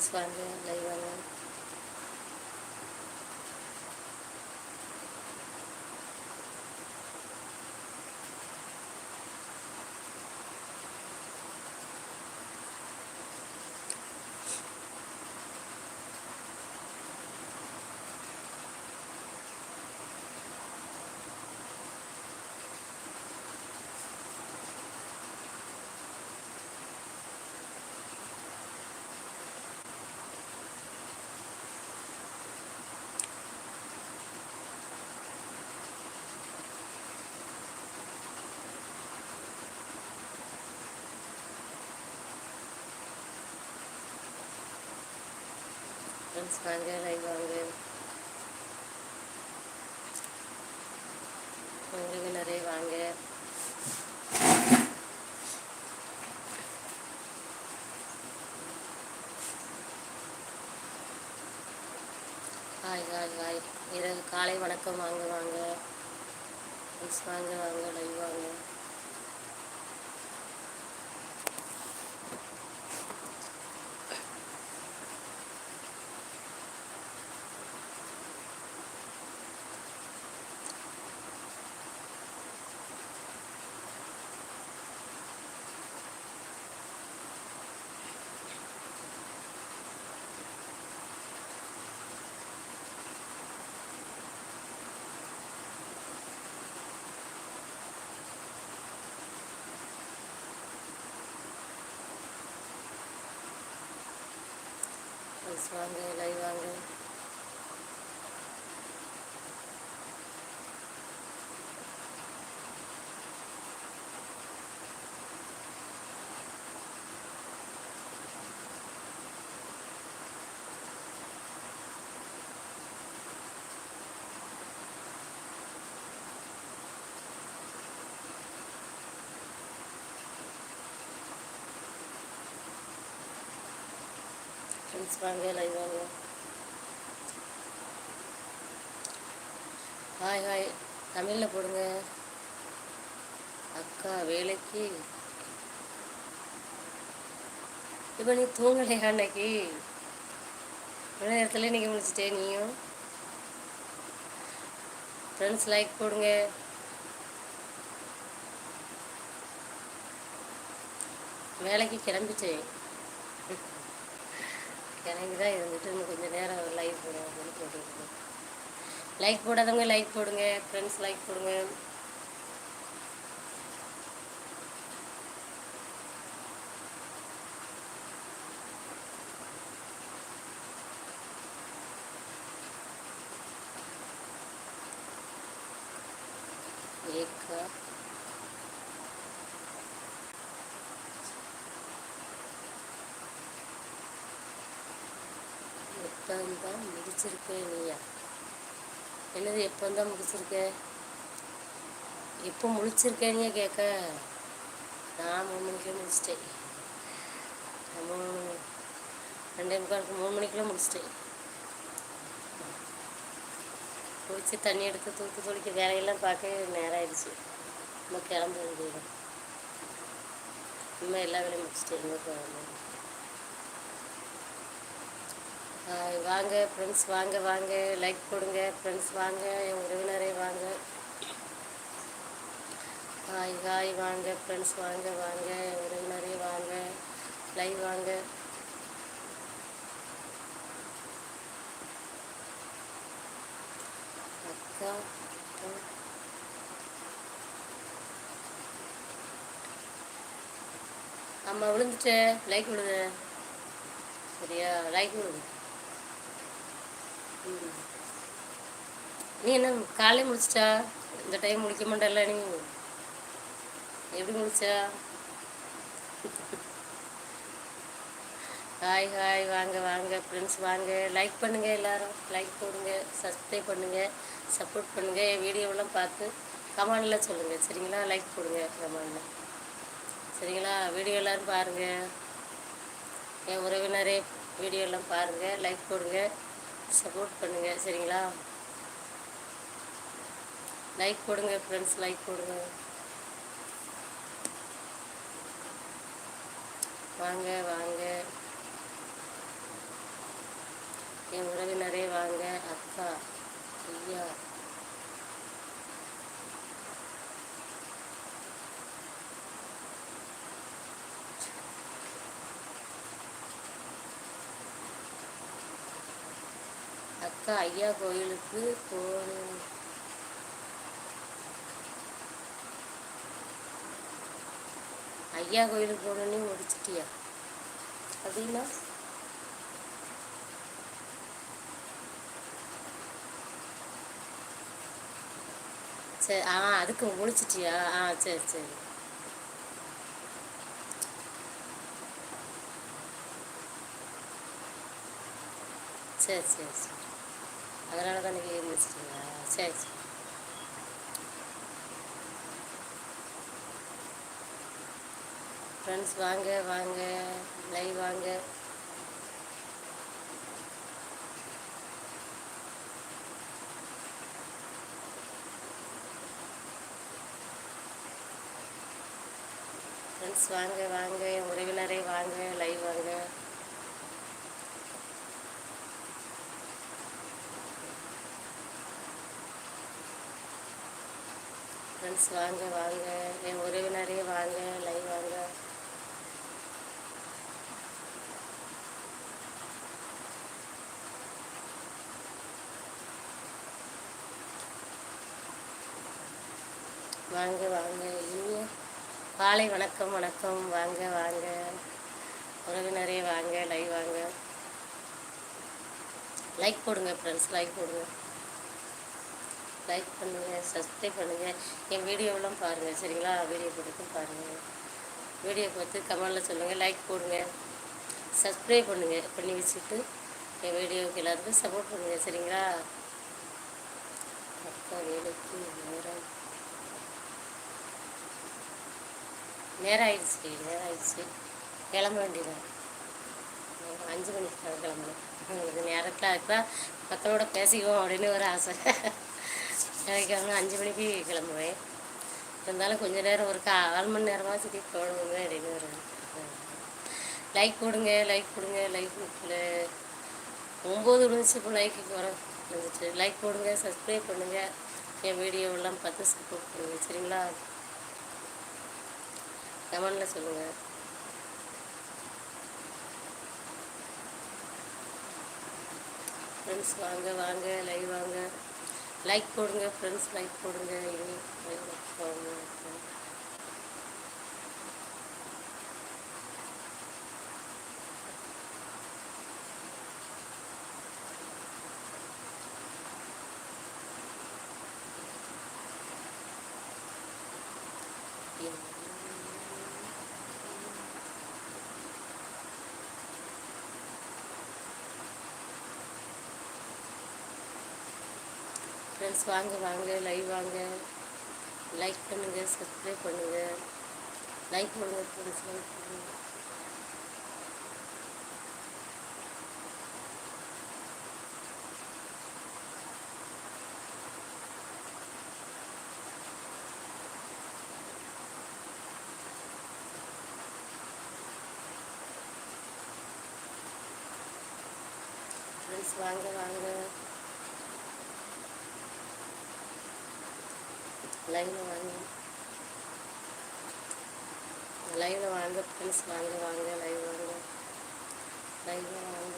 Friends வாங்க live வாங்க friends வாங்க லைவ் வாங்க உங்களுக்கு நிறைய வாங்க ஹாய் ஹாய் ஹாய் இரவு காலை வணக்கம் வாங்க வாங்க ஃப்ரெண்ட்ஸ் வாங்க வாங்க லைவ் வாங்க ஃப்ரெண்ட்ஸ் வாங்க லைவ் வாங்க ஃப்ரெண்ட்ஸ் வாங்க லைவ் வாங்க ஹாய் ஹாய் தமிழில் போடுங்க. அக்கா வேலைக்கு. இப்போ நீ தூங்கலையா அன்னைக்கு? இவ்வளோ நேரத்தில் இன்றைக்கி முடிச்சிட்டே நீயும்? ஃப்ரெண்ட்ஸ் லைக் போடுங்க. வேலைக்கு கிளம்பிட்டேன். கிணங்கி தான் இருந்துட்டு இன்னும் கொஞ்சம் நேரம் லைக் போடுவோம் அப்படின்னு போட்டுருக்கோம் லைக் போடாதவங்க லைக் போடுங்க ஃப்ரெண்ட்ஸ் லைக் போடுங்க. எப்பந்தான் முடிச்சிருக்க நீயா? என்னது எப்பந்தான் முடிச்சிருக்க எப்போ முடிச்சிருக்கேனியா கேட்க நான் மூணு மணிக்கே முடிச்சிட்டேன் மூணு ரெண்டே முக்காலுக்கு மூணு மணிக்கெல்லாம் முடிச்சிட்டேன் குளிச்சு தண்ணி எடுத்து தூத்து துளிக்க வேலையெல்லாம் பார்க்க நேரம் ஆயிடுச்சு நம்ம கிளம்ப வேண்டியது இனிமேல் எல்லா வேலையும் முடிச்சிட்டேன் எங்கே போகணும் ஹாய் வாங்க ஃப்ரெண்ட்ஸ் வாங்க வாங்க லைக் போடுங்க ஃப்ரெண்ட்ஸ் வாங்க என் உறவினரே வாங்க. ஹாய் ஹாய் வாங்க ஃப்ரெண்ட்ஸ் வாங்க வாங்க என் உறவினரே வாங்க லைவ் வாங்க. அக்கா அக்கா. விழுந்துட்டேன் லைக் விழுது சரியா? லைக் விழுது நீ என்ன காலையில் முடிச்சிட்டா இந்த டைம் முடிக்க மாட்டல நீ? எப்படி முடிச்சா ஹாய் ஹாய் வாங்க வாங்க ஃப்ரெண்ட்ஸ் வாங்க. லைக் பண்ணுங்கள் எல்லாரும். லைக் போடுங்க சப்ஸ்கிரைப் பண்ணுங்கள் சப்போர்ட் பண்ணுங்கள் என் வீடியோவெல்லாம் பார்த்து கமெண்டில் சொல்லுங்கள் சரிங்களா? லைக் போடுங்க கமெண்டில் சரிங்களா? வீடியோ எல்லோரும் பாருங்கள் என் உறவினரே வீடியோ எல்லாம் பாருங்கள் லைக் போடுங்க. சப்போர்ட் பண்ணுங்கள் சரிங்களா? லைக் போடுங்க ஃப்ரெண்ட்ஸ் லைக் போடுங்க. வாங்க வாங்க. என் உறவினரே வாங்க அக்கா ஐயா. அக்கா ஐயா கோயிலுக்கு போது ஐயா கோயிலுக்கு போகணுன்னு முடிச்சிட்டியா அப்படின்னா? சரி ஆ அதுக்கு முடிச்சிட்டியா ஆ சரி சரி. சரி சரி சரி. அதனால தான் நீங்கள் இருந்துச்சிட்டிங்களா சரி சரி. ஃப்ரெண்ட்ஸ் வாங்க வாங்க லைவ் வாங்க. ஃப்ரெண்ட்ஸ் வாங்க வாங்க என் உறவினரே வாங்க லைவ் வாங்க. ஃப்ரெண்ட்ஸ் வாங்க வாங்க. என் உறவினரே வாங்க லைவ் வாங்க. வாங்க வாங்க. இனிய காலை வணக்கம் வணக்கம். வாங்க வாங்க. உறவினரே வாங்க லைவ் வாங்க. லைக் போடுங்க ஃப்ரெண்ட்ஸ் லைக் போடுங்க. லைக் பண்ணுங்கள் சப்ஸ்கிரைப் பண்ணுங்கள் என் வீடியோவெல்லாம் பாருங்கள் சரிங்களா? வீடியோ பிடிக்கும் பாருங்கள் வீடியோ பார்த்து கமெண்டில் சொல்லுங்கள் லைக் போடுங்க. சப்ஸ்கிரைப் பண்ணுங்கள் பண்ணி வச்சுட்டு என் வீடியோவுக்கு எல்லாத்துக்கும் சப்போர்ட் பண்ணுங்கள் சரிங்களா? அக்கா வேலைக்கு நேரம். நேரம் ஆயிடுச்சு நேரம் ஆயிடுச்சு. கிளம்ப வேண்டியதான் அஞ்சு மணிக்கு கிளம்பணும். உங்களுக்கு நேரத்தில் இருக்கா? மக்களோட பேசிக்குவோம் அப்படின்னு ஒரு ஆசை. எனக்கு அஞ்சு மணிக்கு கிளம்புவேன். இருந்தாலும் கொஞ்ச நேரம் ஒரு கால் மணி நேரமாக சுற்றி போடுவோங்க அப்படின்னு ஒரு லைக் கொடுங்க லைக் கொடுங்க லைக் கொடுக்கல. ஒம்பது நிமிஷம் இப்போ லைக்கு வர வந்துச்சு. லைக் போடுங்க சப்ஸ்கிரைப் பண்ணுங்கள் என் வீடியோவெல்லாம் பார்த்து சப்போர்ட் பண்ணுங்கள் சரிங்களா? கமெண்டில் சொல்லுங்கள் ஃப்ரெண்ட்ஸ் வாங்க வாங்க லைவ் வாங்க. லைக் போடுங்க ஃப்ரெண்ட்ஸ் லைக் போடுங்க Thank you. ஃப்ரெண்ட்ஸ் வாங்க வாங்க லைவ் வாங்க. லைக் பண்ணுங்கள் சப்ஸ்கிரைப் பண்ணுங்கள் லைக் பண்ணுங்கள் ஃப்ரெண்ட்ஸ் லைக் பண்ணுங்கள் ஃப்ரெண்ட்ஸ் வாங்க வாங்க. லைவில் வாங்க. லைவில் வாங்க ஃப்ரெண்ட்ஸ் வாங்க வாங்க லைவ் வாங்க. லைவில் வாங்க.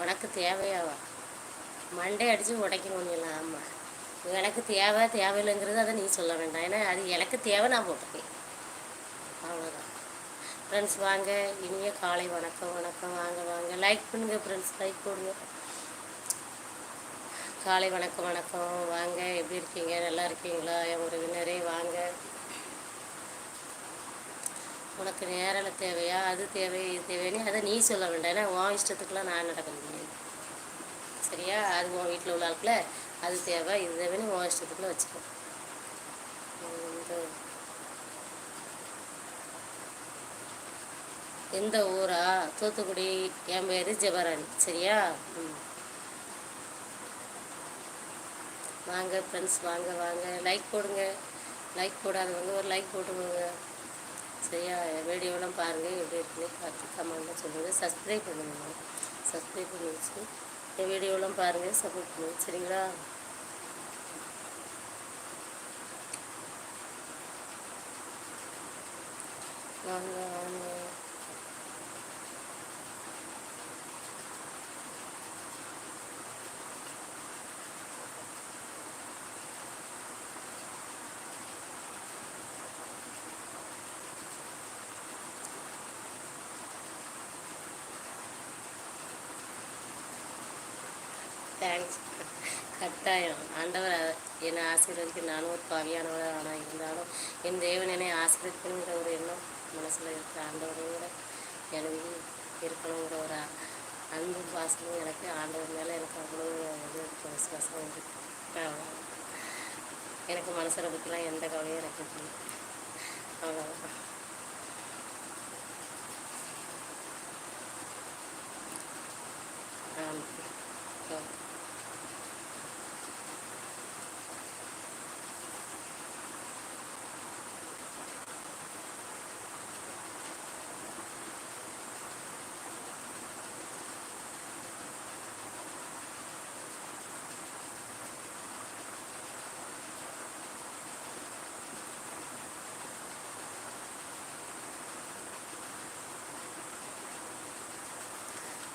உனக்கு தேவையாவா? மண்டை அடித்து உடைக்கணும் இல்லை ஆமாம் எனக்கு தேவை தேவையில்லைங்கிறது அதை நீ சொல்ல வேண்டாம். ஏன்னா அது எனக்கு தேவை நான் போட்டிருக்கேன் அவ்வளோதான் ஃப்ரெண்ட்ஸ் வாங்க. இனிய காலை வணக்கம் வணக்கம். வாங்க வாங்க. லைக் பண்ணுங்கள் ஃப்ரெண்ட்ஸ் லைக் போடுங்க. காலை வணக்கம் வணக்கம். வாங்க. எப்படி இருக்கீங்க? நல்லா இருக்கீங்களா? என் உறவினரே வாங்க. உனக்கு நேரில் தேவையா? அது தேவை இது தேவைன்னு அதை நீ சொல்ல வேண்டாம். ஏன்னா உன் இஷ்டத்துக்குலாம் நான் நடக்க முடியாது சரியா? அது உன் வீட்டில் உள்ள ஆட்கள அது தேவை இது தேவைன்னு உன் இஷ்டத்துக்குள்ள வச்சுக்கோ இந்த எந்த ஊரா? தூத்துக்குடி. என் பேர் ஜெபராணி. சரியா? ம். வாங்க ஃப்ரெண்ட்ஸ் வாங்க வாங்க. லைக் போடுங்க. லைக் போடாதவங்க ஒரு லைக் போட்டுக்கோங்க சரியா? வீடியோலாம் பாருங்கள் எப்படி இருக்குன்னு பார்த்து கமெண்ட்லாம் சொல்லுங்கள் சப்ஸ்கிரைப் பண்ணுங்க. சப்ஸ்கிரைப் பண்ணி வச்சு என் வீடியோலாம் பாருங்கள் சப்போர்ட் பண்ணுங்க. சரிங்களா? வாங்க வாங்க. தேங்க்ஸ் கட்டாயம். ஆண்டவர் என்னை ஆசீர்வதிக்க நானும் ஒரு பாவியானவர் ஆனால் இருந்தாலும் என் தேவன் என்னை ஆசீர்வதிக்கணுங்கிற ஒரு எண்ணம் மனசில் இருக்கிற ஆண்டவரோட எழுதி இருக்கணுங்கிற ஒரு அன்பும் பாசமும் எனக்கு ஆண்டவர் மேலே எனக்கு அவ்வளோ இது விசுவாசம் இருக்கு. எனக்கு மனசில் பற்றிலாம் எந்த கவலையும் எனக்கு இல்லை. அவ்வளோதான் ஆமாம்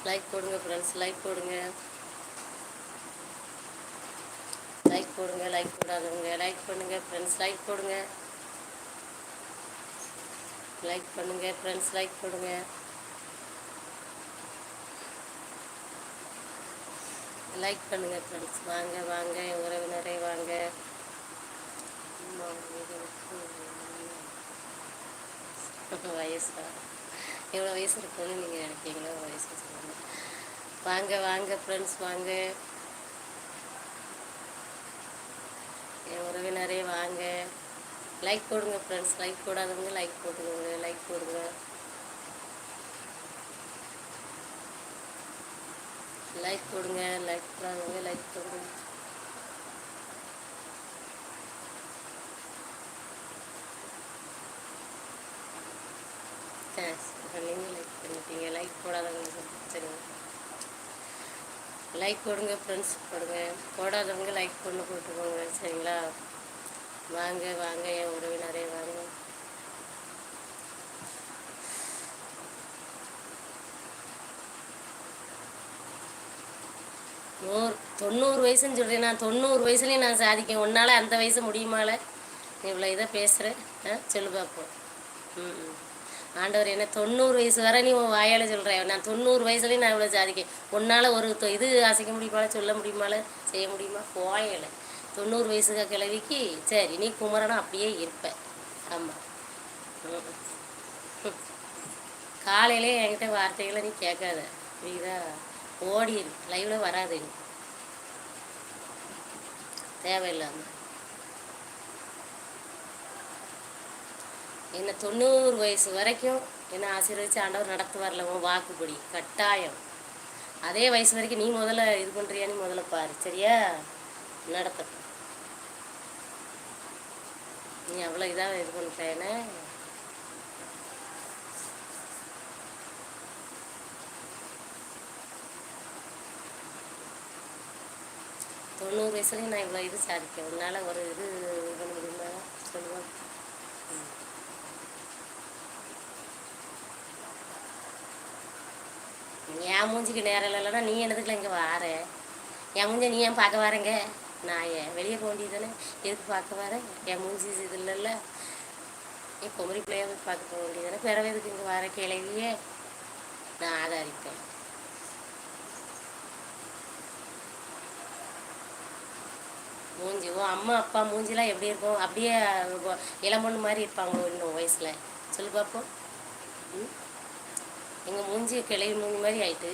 லைக் போடுங்க ஃப்ரெண்ட்ஸ் லைக் போடுங்க. லைக் போடுங்க லைக் போடாதவங்க. லைக் பண்ணுங்க ஃப்ரெண்ட்ஸ் லைக் போடுங்க. லைக் பண்ணுங்க ஃப்ரெண்ட்ஸ் லைக் போடுங்க. லைக் பண்ணுங்க ஃப்ரெண்ட்ஸ் வாங்க வாங்க. என் உறவினரே வாங்க. வயசா எவ்வளோ வயசு இருக்குன்னு நீங்கள் நினைக்கிறீங்களோ வயசு சொல்லுங்கள் வாங்க வாங்க ஃப்ரெண்ட்ஸ் வாங்க. என் உறவினரே வாங்க. லைக் போடுங்க ஃப்ரெண்ட்ஸ் லைக் போடாதவங்க லைக் போட்டுக்கோங்க. லைக் போடுங்க. லைக் போடுங்க. லைக் போடாதவங்க லைக் போடுங்க. தேங்க்ஸ் நீங்கள் லைக் பண்ணிட்டீங்க. லைக் போடாதவங்க சொல்லுங்க. லைக் போடுங்க ஃப்ரெண்ட்ஸ் போடுங்க. போடாதவங்க லைக் பண்ணு போட்டுக்கோங்க சரிங்களா? வாங்க வாங்க என் உறவினரே வாங்க. நூறு தொண்ணூறு வயசுன்னு சொல்கிறேன் நான் தொண்ணூறு வயசுலேயும் நான் சாதிக்கேன். உன்னால் அந்த வயசு முடியுமால? நீ இவ்வளோ இதை பேசுகிறேன் ஆ சொல்லு பார்ப்போம் ம் ம். ஆண்டவர் என்ன தொண்ணூறு வயசு வரை நீ உன் வாயால் சொல்கிற நான் தொண்ணூறு வயசுலேயும் நான் இவ்வளோ சாதிக்கேன் உன்னால் ஒரு இது அசைக்க முடியுமால சொல்ல முடியுமால செய்ய முடியுமா? போயலை. தொண்ணூறு வயசுக்கு கிழவிக்கு சரி நீ குமரனா அப்படியே இருப்ப. ஆமாம் காலையிலே என்கிட்ட வார்த்தைகளை நீ கேட்காத. புரியுதா? ஓடிடு லைவில் வராது நீ. தேவையில்லாமல் என்னை தொண்ணூறு வயசு வரைக்கும் என்னை ஆசீர்வதிச்சு ஆண்டவர் நடத்துவார்ல உன் வாக்குப்படி. கட்டாயம். அதே வயசு வரைக்கும் நீ முதல்ல இது பண்ணுறியான்னு முதல்ல பாரு. சரியா? நடத்த நீ அவ்வளோ இதாக இது பண்ணுறேன்னு தொண்ணூறு வயசுலேயும் நான் இவ்வளோ இது சாதிக்க உன்னால் ஒரு இது இது பண்ண முடியுமா? என் மூஞ்சிக்கு நேரம் இல்லைன்னா நீ என்னதுக்குல இங்கே வார? என் மூஞ்ச நீ ஏன் பார்க்க வரேங்க? நான் ஏன் வெளியே போக வேண்டியதானே எதுக்கு பார்க்க வரேன் என் மூஞ்சி இது இல்லைல்ல என் குமரி பிள்ளைய போய் பார்க்க போக வேண்டியதானே பிறவை எதுக்கு இங்கே வர கிளவியே? நான் ஆதாரிப்பேன். மூஞ்சி ஓ அம்மா அப்பா மூஞ்சிலாம் எப்படி இருக்கும்? அப்படியே இளம் பொண்ணு மாதிரி இருப்பாங்களோ இன்னும் வயசில். சொல்லு பார்ப்போம் ம்? எங்கள் மூஞ்சி கிளவி மூஞ்சி மாதிரி ஆயிட்டு.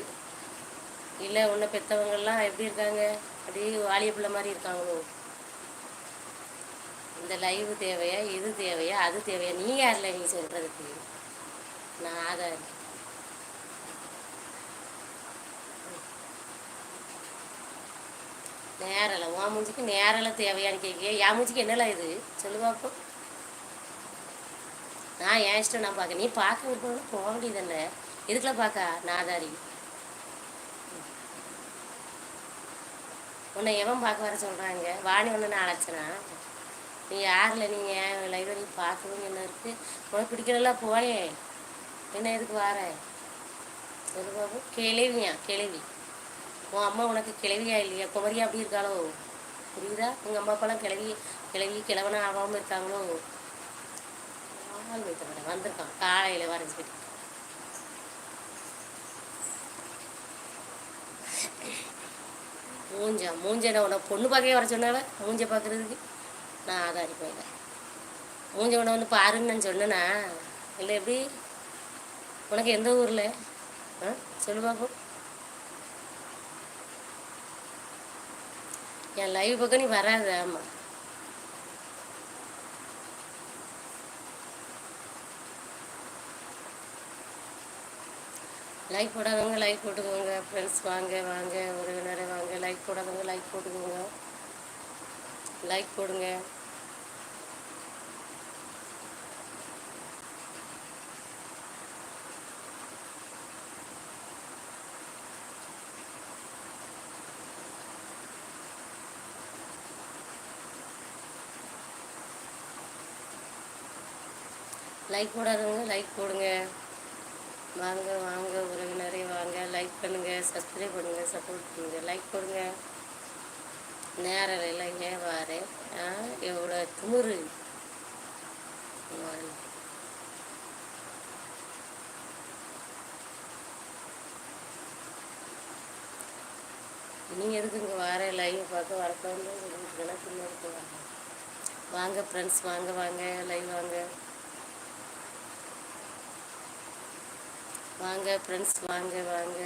இல்லை உன்னை பெற்றவங்கெல்லாம் எப்படி இருக்காங்க? அப்படியே வாலிய பிள்ளை மாதிரி இருக்காங்களோ. இந்த லைவ் தேவையா? இது தேவையா? அது தேவையா? நீ யாரில் நீ சொல்கிறதுக்கு நான் ஆதார் நேரலை. உன் மூஞ்சிக்கு நேரலை தேவையான்னு கேட்க என் மூஞ்சிக்கு என்னல இது? சொல்லு பார்ப்போம் நான் என் இஷ்டம் நான் பார்க்க நீ பார்க்க விருப்பம் போக வேண்டியதில்லை எதுக்குலாம் பார்க்க நாதாரி? உன்னை எவன் பார்க்க வர சொல்கிறாங்க வாணி ஒன்று நான் அழைச்சனா? நீ யாரில் நீங்கள் லைப்ரரி பார்க்கணும்னு என்ன இருக்குது உனக்கு பிடிக்கல போயே. என்ன எதுக்கு வார? சொல்லு பாபு கிளவியா? கிளவி. உன் அம்மா உனக்கு கிளவியா இல்லையா? குமரியா அப்படி இருக்காளோ? புரியுதா? உங்கள் அம்மா அப்பெல்லாம் கிளவி கிளவி கிழவனா ஆகாமல் இருக்காங்களோ? ஆள் வைத்த வந்திருக்கான். காலையில் வரைஞ்சிக்கிட்டு. மூஞ்சா மூஞ்ச நான் உன்னை பொண்ணு பார்க்கவே வர சொன்னால மூஞ்ச பார்க்குறதுக்கு? நான் ஆதாரி போயில மூஞ்ச உன வந்து பாருன்னு நான் சொன்னேனா? இல்லை எப்படி? உனக்கு எந்த ஊரில்? ஆ சொல்லு பார்ப்போம் என் லைவ் பக்கம் நீ வராது ஆமாம் லைக் போடாதவங்க லைக் போட்டுக்கோங்க. ஃப்ரெண்ட்ஸ் வாங்க வாங்க உறவினரை வாங்க. லைக் போடாதவங்க லைக் போட்டுக்கோங்க. லைக் போடுங்க. லைக் போடாதவங்க லைக் போடுங்க. வாங்க வாங்க உறவினரே வாங்க. லைக் பண்ணுங்கள் சப்ஸ்கிரைப் பண்ணுங்கள் சப்போர்ட் பண்ணுங்கள் லைக் பண்ணுங்க நேரம் எல்லாம் ஏன் வாரு ஆ எவ்வளோ திமுரு வாரு. நீ எதுக்கு இங்கே வார லைவ் பார்க்க வரக்கூடாதுன்னு பின்னாடி வாங்க ஃப்ரெண்ட்ஸ் வாங்க வாங்க. லைவ் வாங்க. வாங்க ஃப்ரெண்ட்ஸ் வாங்க வாங்க.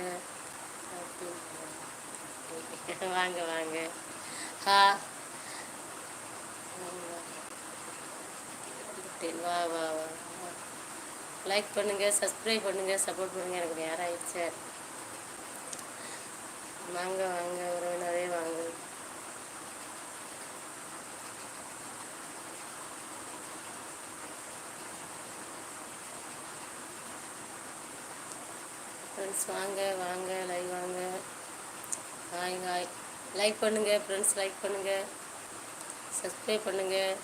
வாங்க வாங்க. ஹா. வா வா வா. லைக் பண்ணுங்கள் சப்ஸ்கிரைப் பண்ணுங்கள் சப்போர்ட் பண்ணுங்கள் எனக்கு நேரம் ஆயிடுச்சு. வாங்க வாங்க. உறவினரே வாங்க. ஃப்ரெண்ட்ஸ் வாங்க வாங்க லைவ் வாங்க. ஹாய் ஹாய் லைக் பண்ணுங்கள் ஃப்ரெண்ட்ஸ் லைக் பண்ணுங்கள் சப்ஸ்கிரைப் பண்ணுங்கள்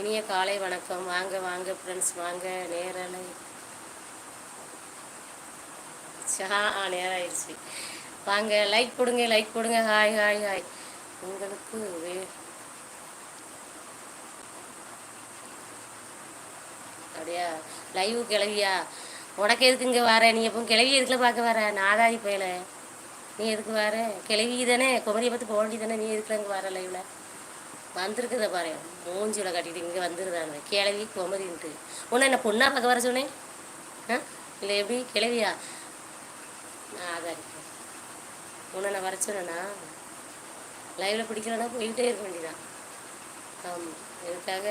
இனிய காலை வணக்கம். வாங்க வாங்க ஃப்ரெண்ட்ஸ் வாங்க. நேரலை. சா நேரம் ஆயிடுச்சு வாங்க லைக் போடுங்க லைக் போடுங்க ஹாய் ஹாய் ஹாய் உங்களுக்கு வே அப்படியா? லைவ் கிளவியா? உனக்கு எதுக்கு இங்கே வர? நீ எப்போ கிளவி எதுக்குல பார்க்க வர? நாதாதி போயல நீ எதுக்கு வர? கிளவி தானே? குமரியை பார்த்து போக வேண்டியது தானே? நீ எதுக்குல இங்கே வர லைவில் வந்திருக்குத பாரு. மூஞ்சியில் கட்டிட்டு இங்கே வந்துருதாங்க கிளவி குமரின்ட்டு. உன்னை என்ன பொண்ணா பார்க்க வர சொன்னேன்? ஆ? இல்லை எப்படி? கிளவியா? நான் உன்னை நான் வர சொன்னேனா லைவில் பிடிக்கலன்னா போய்கிட்டே இருக்க வேண்டியதான் ஆமாம் இதுக்காக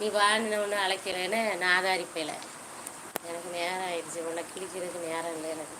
நீ வான்னு ஒன்று அழைக்கிறேன்னு நான் ஆதாரிப்பேல. எனக்கு நேரம் ஆயிடுச்சு உன்னை கிழிக்கிறதுக்கு நேரம் இல்லை எனக்கு.